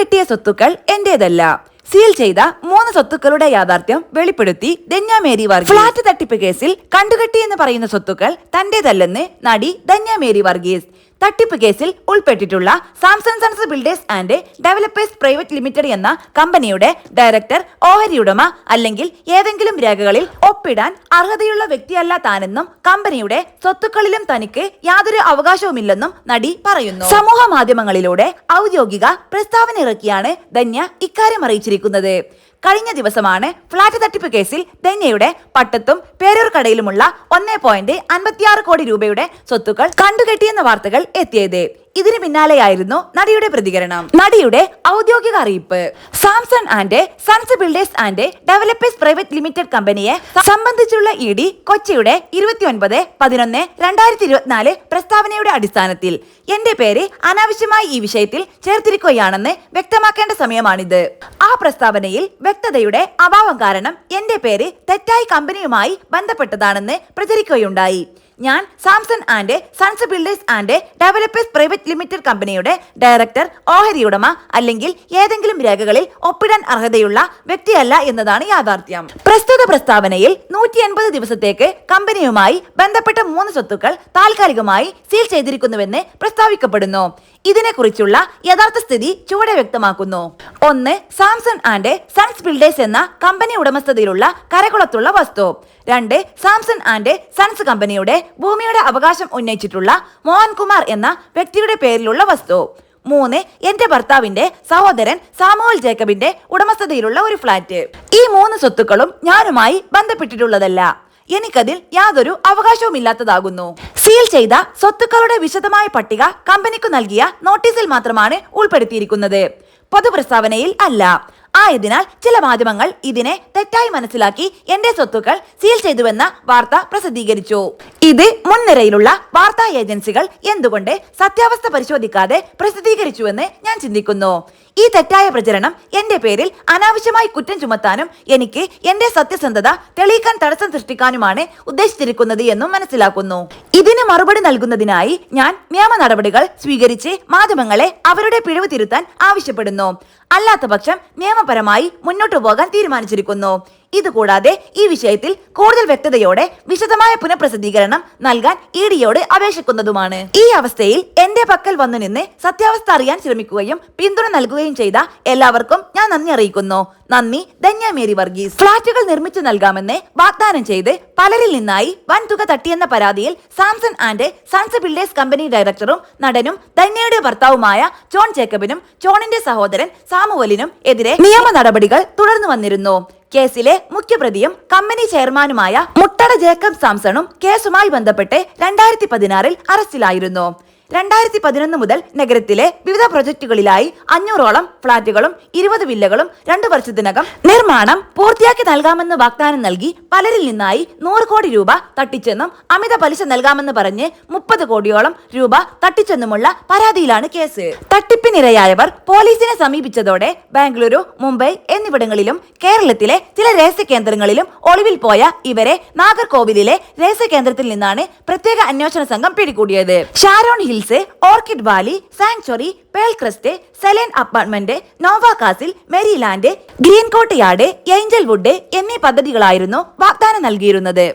കണ്ടുകെട്ടിയ സ്വത്തുക്കൾ എന്റേതല്ല. സീൽ ചെയ്ത മൂന്ന് സ്വത്തുക്കളുടെ യാഥാർത്ഥ്യം വെളിപ്പെടുത്തി ധന്യാമേരി വർഗീസ്. ഫ്ളാറ്റ് തട്ടിപ്പ് കേസിൽ കണ്ടുകെട്ടി എന്ന് പറയുന്ന സ്വത്തുക്കൾ തന്റേതല്ലെന്ന് നടി ധന്യാമേരി വർഗീസ്. തട്ടിപ്പ് കേസിൽ ഉൾപ്പെട്ടിട്ടുള്ള Samson sons builders and developers private limited എന്ന കമ്പനിയുടെ ഡയറക്ടർ ഓഹരി ഉടമ അല്ലെങ്കിൽ ഏതെങ്കിലും രേഖകളിൽ ഒപ്പിടാൻ അർഹതയുള്ള വ്യക്തിയല്ല താനെന്നും കമ്പനിയുടെ സ്വത്തുക്കളിലും തനിക്ക് യാതൊരു അവകാശവുമില്ലെന്നും നടി പറയുന്നു. സമൂഹ മാധ്യമങ്ങളിലൂടെ ഔദ്യോഗിക പ്രസ്താവന ഇറക്കിയാണ് ധന്യ ഇക്കാര്യം അറിയിച്ചിരിക്കുന്നത്. കഴിഞ്ഞ ദിവസമാണ് ഫ്ളാറ്റ് തട്ടിപ്പ് കേസിൽ ധന്യയുടെ പട്ടത്തും പേരൂർ കടയിലുമുള്ള ഒന്നേ പോയിന്റ് അൻപത്തിയാറ് കോടി രൂപയുടെ സ്വത്തുക്കൾ കണ്ടുകെട്ടിയെന്ന വാർത്തകൾ എത്തിയത്. ഇതിന് പിന്നാലെയായിരുന്നു നടിയുടെ പ്രതികരണം. നടിയുടെ ഔദ്യോഗിക അറിയിപ്പ്. Samson and sons builders and developers private limited കമ്പനിയെ സംബന്ധിച്ചുള്ള ഇ ഡി കൊച്ചിയുടെ ഇരുപത്തിയൊൻപത് പതിനൊന്ന് രണ്ടായിരത്തി ഇരുപത്തിനാല് പ്രസ്താവനയുടെ അടിസ്ഥാനത്തിൽ എന്റെ പേര് അനാവശ്യമായി ഈ വിഷയത്തിൽ ചേർത്തിരിക്കുകയാണെന്ന് വ്യക്തമാക്കേണ്ട സമയമാണിത്. ആ പ്രസ്താവനയിൽ വ്യക്തതയുടെ അഭാവം കാരണം എന്റെ പേര് തെറ്റായി കമ്പനിയുമായി ബന്ധപ്പെട്ടതാണെന്ന് പ്രചരിക്കുകയുണ്ടായി. ഞാൻ Samson and sons builders and developers private limited കമ്പനിയുടെ ഡയറക്ടർ ഓഹരി ഉടമ അല്ലെങ്കിൽ ഏതെങ്കിലും രേഖകളിൽ ഒപ്പിടാൻ അർഹതയുള്ള വ്യക്തിയല്ല എന്നതാണ് യാഥാർത്ഥ്യം. പ്രസ്തുത പ്രസ്താവനയിൽ നൂറ്റി എൺപത് ദിവസത്തേക്ക് കമ്പനിയുമായി ബന്ധപ്പെട്ട മൂന്ന് സ്വത്തുക്കൾ താൽക്കാലികമായി സീൽ ചെയ്തിരിക്കുന്നുവെന്ന് പ്രസ്താവിക്കപ്പെടുന്നു. ഇതിനെക്കുറിച്ചുള്ള യഥാർത്ഥ സ്ഥിതി ചുവടെ വ്യക്തമാക്കുന്നു. ഒന്ന് സാംസൺ ആൻഡ് സൺസ് ബിൽഡേഴ്സ് എന്ന കമ്പനി ഉടമസ്ഥതയിലുള്ള കരകുളത്തുള്ള വസ്തു. രണ്ട് സാംസൺ ആൻഡ് സൺസ് കമ്പനിയുടെ ഭൂമിയുടെ അവകാശം ഉന്നയിച്ചിട്ടുള്ള മോഹൻകുമാർ എന്ന വ്യക്തിയുടെ പേരിലുള്ള വസ്തു. മൂന്ന് എന്റെ ഭർത്താവിന്റെ സഹോദരൻ സാമുവൽ ജേക്കബിന്റെ ഉടമസ്ഥതയിലുള്ള ഒരു ഫ്ലാറ്റ്. ഈ മൂന്ന് സ്വത്തുക്കളും ഞാനുമായി ബന്ധപ്പെട്ടിട്ടുള്ളതല്ല. എനിക്കതിൽ യാതൊരു അവകാശവുമില്ലാത്തതാകുന്നു. സീൽ ചെയ്ത സ്വത്തുക്കളുടെ വിശദമായ പട്ടിക കമ്പനിക്കു നൽകിയ നോട്ടീസിൽ മാത്രമാണ് ഉൾപ്പെടുത്തിയിരിക്കുന്നത്. പൊതുപ്രസ്താവനയിൽ അല്ല. ആയതിനാൽ ചില മാധ്യമങ്ങൾ ഇതിനെ തെറ്റായി മനസ്സിലാക്കി എന്റെ സ്വത്തുക്കൾ സീൽ ചെയ്തുവെന്ന വാർത്ത പ്രസിദ്ധീകരിച്ചു. ഇത് മുൻനിരയിലുള്ള വാർത്താ ഏജൻസികൾ എന്തുകൊണ്ട് സത്യാവസ്ഥ പരിശോധിക്കാതെ പ്രസിദ്ധീകരിച്ചുവെന്ന് ഞാൻ ചിന്തിക്കുന്നു. ഈ തെറ്റായ പ്രചരണം എന്റെ പേരിൽ അനാവശ്യമായി കുറ്റം ചുമത്താനും എനിക്ക് എന്റെ സത്യസന്ധത തെളിയിക്കാൻ തടസ്സം സൃഷ്ടിക്കാനുമാണ് ഉദ്ദേശിച്ചിരിക്കുന്നത് എന്നും മനസ്സിലാക്കുന്നു. ഇതിന് മറുപടി നൽകുന്നതിനായി ഞാൻ നിയമ നടപടികൾ സ്വീകരിച്ച് മാധ്യമങ്ങളെ അവരുടെ പിഴവ് തിരുത്താൻ ആവശ്യപ്പെടുന്നു. അല്ലാത്തപക്ഷം നിയമപരമായി മുന്നോട്ടു പോകാൻ തീരുമാനിച്ചിരിക്കുന്നു. ഇതുകൂടാതെ ഈ വിഷയത്തിൽ കൂടുതൽ വ്യക്തതയോടെ വിശദമായ പുനഃപ്രസിദ്ധീകരണം നൽകാൻ ഇ ഡിയോട് അപേക്ഷിക്കുന്നതുമാണ്. ഈ അവസ്ഥയിൽ എന്റെ പക്കൽ വന്നു നിന്ന് സത്യാവസ്ഥ അറിയാൻ ശ്രമിക്കുകയും പിന്തുണ നൽകുകയും ചെയ്ത എല്ലാവർക്കും ഞാൻ നന്ദി അറിയിക്കുന്നു. നന്ദി ധന്യ മേരി വർഗീസ്. ഫ്ളാറ്റുകൾ നിർമ്മിച്ചു നൽകാമെന്ന് വാഗ്ദാനം ചെയ്ത് പലരിൽ നിന്നായി വൻ തുക തട്ടിയെന്ന പരാതിയിൽ Samson and sons builders company ഡയറക്ടറും നടനും ധന്യയുടെ ഭർത്താവുമായ ജോൺ ജേക്കബിനും ജോണിന്റെ സഹോദരൻ സാമുവലിനും എതിരെ നിയമ നടപടികൾ തുടർന്നു വന്നിരുന്നു. കേസിലെ മുഖ്യപ്രതിയും കമ്പനി ചെയർമാനുമായ മുട്ടട ജേക്കബ് സാംസണും കേസുമായി ബന്ധപ്പെട്ട് രണ്ടായിരത്തി പതിനാറിൽ അറസ്റ്റിലായിരുന്നു. രണ്ടായിരത്തി പതിനൊന്ന് മുതൽ നഗരത്തിലെ വിവിധ പ്രൊജക്ടുകളിലായി അഞ്ഞൂറോളം ഫ്ളാറ്റുകളും ഇരുപത് വില്ലകളും രണ്ടു വർഷത്തിനകം നിർമ്മാണം പൂർത്തിയാക്കി നൽകാമെന്ന് വാഗ്ദാനം നൽകി പലരിൽ നിന്നായി നൂറ് കോടി രൂപ തട്ടിച്ചെന്നും അമിത പലിശ നൽകാമെന്ന് പറഞ്ഞ് മുപ്പത് കോടിയോളം രൂപ തട്ടിച്ചെന്നുമുള്ള പരാതിയിലാണ് കേസ്. തട്ടിപ്പിനിരയായവർ പോലീസിനെ സമീപിച്ചതോടെ ബാംഗ്ലൂരു മുംബൈ എന്നിവിടങ്ങളിലും കേരളത്തിലെ ചില രഹസ്യ കേന്ദ്രങ്ങളിലും ഒളിവിൽ പോയ ഇവരെ നാഗർകോവിലിലെ രഹസ്യ കേന്ദ്രത്തിൽ നിന്നാണ് പ്രത്യേക അന്വേഷണ സംഘം പിടികൂടിയത്. Sharon hills orchid valley sanctuary pearl crest Selene apartment Nova castle Maryland green courtyard angel എന്നീ പദ്ധതികളായിരുന്നു വാഗ്ദാനം നൽകിയിരുന്നത്.